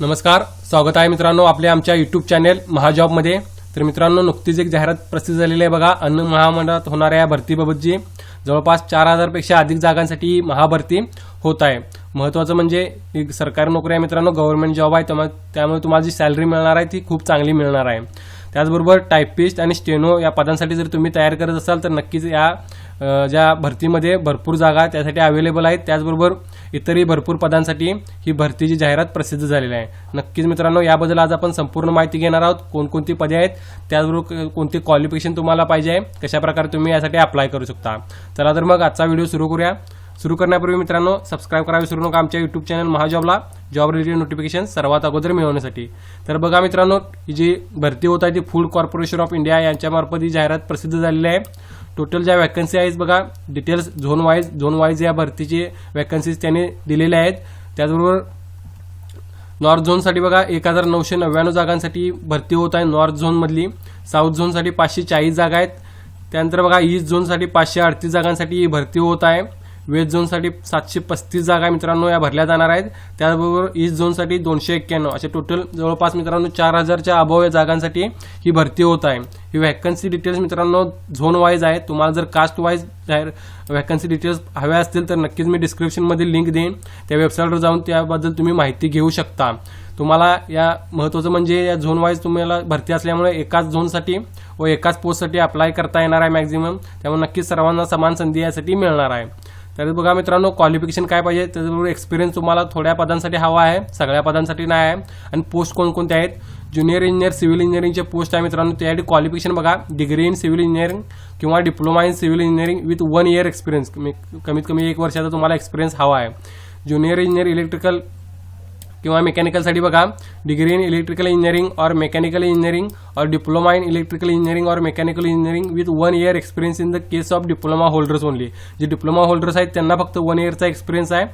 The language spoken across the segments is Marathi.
नमस्कार स्वागत आहे मित्रांनो आपल्या आमच्या युट्यूब चॅनेल महाजॉबमध्ये. तर मित्रांनो नुकतीच एक जाहिरात प्रसिद्ध झालेली आहे बघा अन्न महामंडळात होणाऱ्या या भरतीबाबतची जवळपास चार हजारपेक्षा अधिक जागांसाठी महाभरती होत आहे. महत्त्वाचं म्हणजे सरकारी नोकरी आहे मित्रांनो गव्हर्नमेंट जॉब आहे त्यामुळे त्यामुळे तुम्हाला जी सॅलरी मिळणार आहे ती खूप चांगली मिळणार आहे. त्याचबरोबर टायपिस्ट आणि स्टेनो या पदांसाठी जर तुम्ही तयार करत असाल तर नक्कीच या ज्या भरतीमध्ये भरपूर जागा त्यासाठी अवेलेबल आहेत. त्याचबरोबर इतरही भरपूर पदांसाठी ही भरतीची जाहिरात प्रसिद्ध झालेली आहे. नक्कीच मित्रांनो याबद्दल आज आपण संपूर्ण माहिती घेणार आहोत. कोणकोणती पदे आहेत त्याचबरोबर कोणती क्वालिफिकेशन तुम्हाला पाहिजे आहे कशाप्रकारे तुम्ही यासाठी अप्लाय करू शकता. चला तर मग आजचा व्हिडिओ सुरू करूया. सुरू करण्यापूर्वी मित्रांनो सबस्क्राईब करावे विसरू नका. आमच्या युट्यूब चॅनल महाजॉबला जॉब रिलेटेड नोटिफिकेशन सर्वात अगोदर मिळवण्यासाठी. तर बघा मित्रांनो ही जी भरती होत आहे ती फूड कॉर्पोरेशन ऑफ इंडिया यांच्यामार्फत ही जाहिरात प्रसिद्ध झालेली आहे. टोटल ज्या वॅकन्सी आहेत बघा details zone wise zone wise या भरतीची वॅकन्सीज त्यांनी दिलेल्या आहेत. त्याचबरोबर नॉर्थ झोनसाठी बघा एक हजार नऊशे नव्याण्णव जागांसाठी भरती होत आहे नॉर्थ झोनमधली साऊथ झोनसाठी पाचशे चाळीस जागा आहेत. त्यानंतर बघा ईस्ट झोनसाठी पाचशे अडतीस जागांसाठी ही भरती होत आहे. वेस्ट झोनसाठी सातशे पस्तीस जागा मित्रांनो या भरल्या जाणार आहेत. त्याचबरोबर ईस्ट झोनसाठी दोनशे एक्क्याण्णव. असे टोटल जवळपास मित्रांनो चार हजारच्या अभाव या जागांसाठी ही भरती होत आहे. ही वॅकन्सी डिटेल्स मित्रांनो झोन वाईज आहे तुम्हाला जर कास्ट वाईज जाहीर वॅकन्सी डिटेल्स हव्या असतील तर नक्कीच मी डिस्क्रिप्शनमध्ये लिंक देईन. त्या वेबसाईटवर जाऊन त्याबद्दल तुम्ही माहिती घेऊ शकता. तुम्हाला या महत्त्वाचं म्हणजे या झोन वाईज तुम्हाला भरती असल्यामुळे एकाच झोनसाठी व एकाच पोस्टसाठी अप्लाय करता येणार आहे मॅक्झिमम त्यामुळे नक्कीच सर्वांना समान संधी यासाठी मिळणार आहे. तर बघा मित्रांनो क्वालिफिकेशन काय पाहिजे? त्याचबरोबर एक्सपिरियन्स तुम्हाला थोड्या पदांसाठी हवा आहे सगळ्या पदांसाठी नाही आहे. आणि पोस्ट कोणकोणते आहेत? ज्युनियर इंजिनियर सिव्हिल इंजिनिअरिंगचे पोस्ट आहे मित्रांनो. त्यासाठी क्वालिफिकेशन बघा. डिग्री इन सिव्हिल इंजिनिअरिंग किंवा diploma in civil engineering with one year experience कमीत कमी एक वर्षाचा तुम्हाला एक्सपिरियन्स हवा आहे. ज्युनियर इंजिनियर इलेक्ट्रिकल किंवा मेकॅनिकलसाठी बघा. डिग्री इन इलेक्ट्रिकल इंजिनिअरिंग और मेकॅनिकल इंजिनिअरिंग और डिप्लोमा इन इलेक्ट्रिकल इंजिनिअरिंग और mechanical engineering with one year experience in the case of diploma holders only जे डिप्लोमा होल्डर्स आहेत त्यांना फक्त वन इयरचा एक्सपिरियन्स आहे.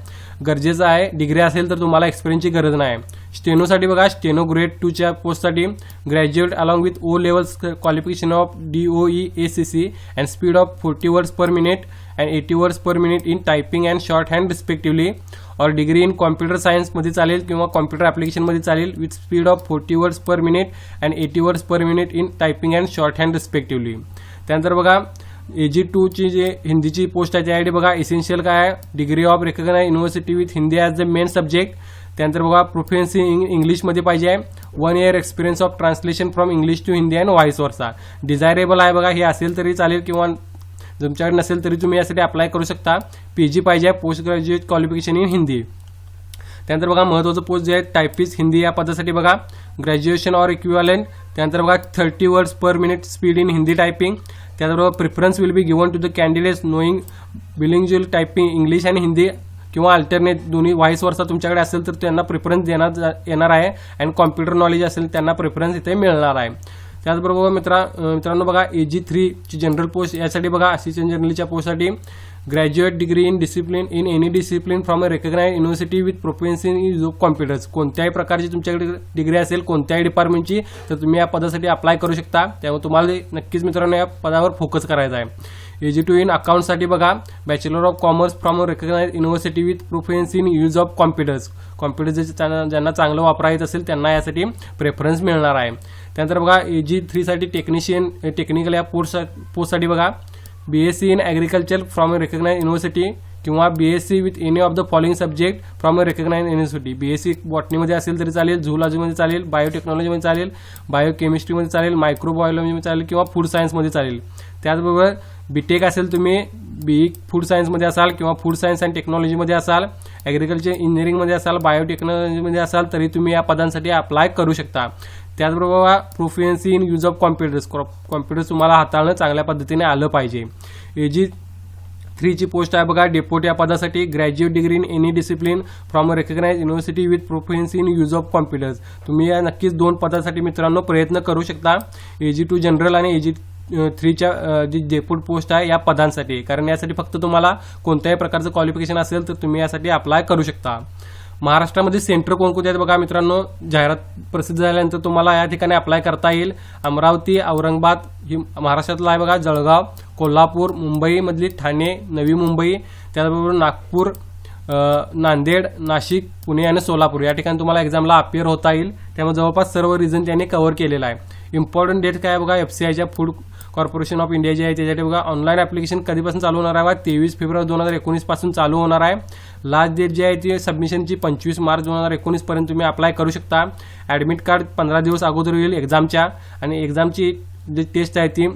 गरजेचं आहे. डिग्री असेल तर तुम्हाला एक्सपिरियन्सची गरज नाही. स्टेनोसाठी बघा स्टेनो ग्रेड टूच्या पोस्टसाठी graduate along with O levels qualification of D O E A C C and speed of forty words per minute and eighty words per minute in typing and short hand respectively और डिग्री इन कॉम्प्युटर सायन्समध्ये चालेल किंवा कॉम्प्युटर ॲप्लिकेशनमध्ये चालेल with speed of forty words per minute and eighty words per minute in typing and short hand respectively त्यानंतर बघा ए जी टूची जे हिंदीची पोस्ट आहे त्यासाठी बघा इसेन्शियल काय आहे? Degree of recognize university with Hindi as the main subject त्यानंतर बघा प्रोफियन्सी इंग इंग्लिशमध्ये पाहिजे आहे. One year experience of translation from English to Hindi and vice versa desirable आहे बघा हे असेल तरी चालेल किंवा तुमच्याकडे नसेल तरी तुम्ही यासाठी अप्लाय करू शकता. पी जी पाहिजे आहे post graduate qualification in Hindi त्यानंतर बघा महत्त्वाचं पोस्ट जे आहे टायपिस्ट हिंदी या पदासाठी बघा. ग्रॅज्युएशन ऑर इक्विवलेंट त्यानंतर बघा thirty words per minute speed in Hindi typing त्याचबरोबर preference will be given to the candidates knowing bilingual typing English and Hindi किंवा अल्टरनेट दोन्ही व्हाईस वर्षा तुमच्याकडे असेल तर त्यांना प्रिफरन्स देण्यात येणार आहे. अँड कॉम्प्युटर नॉलेज असेल त्यांना प्रिफरन्स इथे मिळणार आहे. त्याचबरोबर मित्रा मित्रांनो बघा ए जी थ्रीची जनरल पोस्ट यासाठी बघा असिस्टंट जनरलच्या पोस्टसाठी graduate degree in discipline in any discipline from a recognize university with proficiency in use of computers कोणत्याही प्रकारची तुमच्याकडे डिग्री असेल कोणत्याही डिपार्टमेंटची तर तुम्ही या पदासाठी अप्लाय करू शकता. त्यामुळे तुम्हाला नक्कीच मित्रांनो या पदावर फोकस करायचा आहे. ए जी टू इन अकाउंटसाठी बघा bachelor of commerce from recognize university with proficiency in use of computers computers ज्यांना चांगलं वापरायचं असेल त्यांना यासाठी प्रेफरन्स मिळणार आहे. त्यानंतर बघा ए जी थ्रीसाठी टेक्निशियन टेक्निकल या पोस्ट पोस्टसाठी बघा. B S C in agriculture from a recognize university किंवा B S C with any of the following subject from a recognize university B S C बॉटनीमध्ये असेल तरी चालेल झुलॉजीमध्ये चालेल बायोटेक्नॉलॉजीमध्ये चालेल बायोकेमिस्ट्रीमध्ये चालेल मायक्रोबायोलॉजीमध्ये चालेल किंवा फूड सायन्समध्ये चालेल. त्याचबरोबर बीटेक असेल तुम्ही बी फूड सायन्समध्ये असाल किंवा फूड सायन्स अँड टेक्नॉलॉजीमध्ये असाल ॲग्रिकल्चर इंजिनिअरिंगमध्ये असाल बायोटेक्नॉलॉजीमध्ये असाल तरी तुम्ही या पदांसाठी अप्लाय करू शकता. त्याचबरोबर proficiency in use of computers computers तुम्हाला हाताळणं चांगल्या पद्धतीने आलं पाहिजे. ए जी थ्रीची पोस्ट आहे बघा डेपोट या पदासाठी graduate degree in any discipline from a recognize university with proficiency in use of computers तुम्ही या नक्कीच दोन पदासाठी मित्रांनो प्रयत्न करू शकता. ए जी टू जनरल आणि ए जी थ्रीच्या जी जयपूर पोस्ट आहे या पदांसाठी. कारण यासाठी फक्त तुम्हाला कोणत्याही प्रकारचं क्वालिफिकेशन असेल तर तुम्ही यासाठी अप्लाय करू शकता. महाराष्ट्रामध्ये सेंटर कोणकोणते आहेत बघा मित्रांनो? जाहिरात प्रसिद्ध झाल्यानंतर तुम्हाला या ठिकाणी अप्लाय करता येईल. अमरावती औरंगाबाद ही महाराष्ट्रातला आहे बघा जळगाव कोल्हापूर मुंबईमधली ठाणे नवी मुंबई त्याचबरोबर नागपूर नांदेड नाशिक पुणे आणि सोलापूर. या ठिकाणी तुम्हाला एक्झामला अपिअर होता येईल. त्यामुळे जवळपास सर्व रिझन त्यांनी कव्हर केलेला आहे. इम्पॉर्टंट डेट काय आहे बघा? एफ सी आयच्या फूड कॉर्पोरेशन ऑफ इंडिया जे आहे त्याच्यासाठी बघा ऑनलाईन ॲप्लिकेशन कधीपासून चालू होणार आहे बघा? तेवीस फेब्रुवारी दोन हजार एकोणीसपासून चालू होणार आहे. लास्ट डेट जी आहे ती सबमिशनची पंचवीस मार्च दोन हजार एकोणीसपर्यंत तुम्ही अप्लाय करू शकता. ॲडमिट कार्ड पंधरा दिवस अगोदर येईल एक्झामच्या आणि एक्झामची जी टेस्ट आहे ती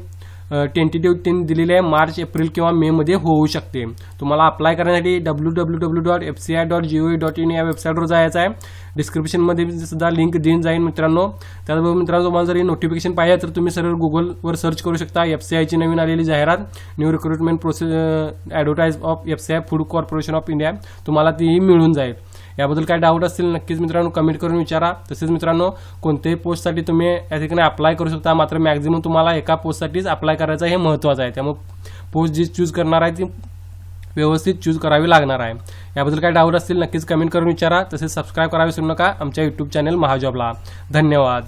टेंटेटिव्ह टेन दिलेली आहे. मार्च एप्रिल किंवा मे मध्ये होऊ शकते. तुम्हाला अप्लाय करण्यासाठी W W W dot F C I dot G O dot in या वेबसाईटवर जायचं आहे डिस्क्रिप्शनमध्ये सुद्धा लिंक देऊन जाईल मित्रांनो. त्याचबरोबर मित्रांनो तुम्हाला जरी नोटिफिकेशन पाहिजे तर तुम्ही सरळ गुगलवर सर्च करू शकता एफ सी आयची नवीन आलेली जाहिरात. New recruitment process advertise of F C I food corporation of India तुम्हाला तीही मिळून जाईल. याबद्दल काय डाऊट असतील नक्कीच मित्रांनो कमेंट करून विचारा. तसेच मित्रांनो कोणत्याही पोस्टसाठी तुम्ही या ठिकाणी अप्लाय करू शकता. मात्र मॅक्झिमम तुम्हाला एका पोस्टसाठीच अप्लाय करायचं हे महत्त्वाचं आहे. त्यामुळे पोस्ट जी चूज करणार आहे ती व्यवस्थित चूज करावी लागणार आहे. याबद्दल काय डाऊट असतील नक्कीच कमेंट करून विचारा. तसेच सबस्क्राईब करावे विसरू नका. आमच्या यूट्यूब चॅनल महाजॉबला. धन्यवाद.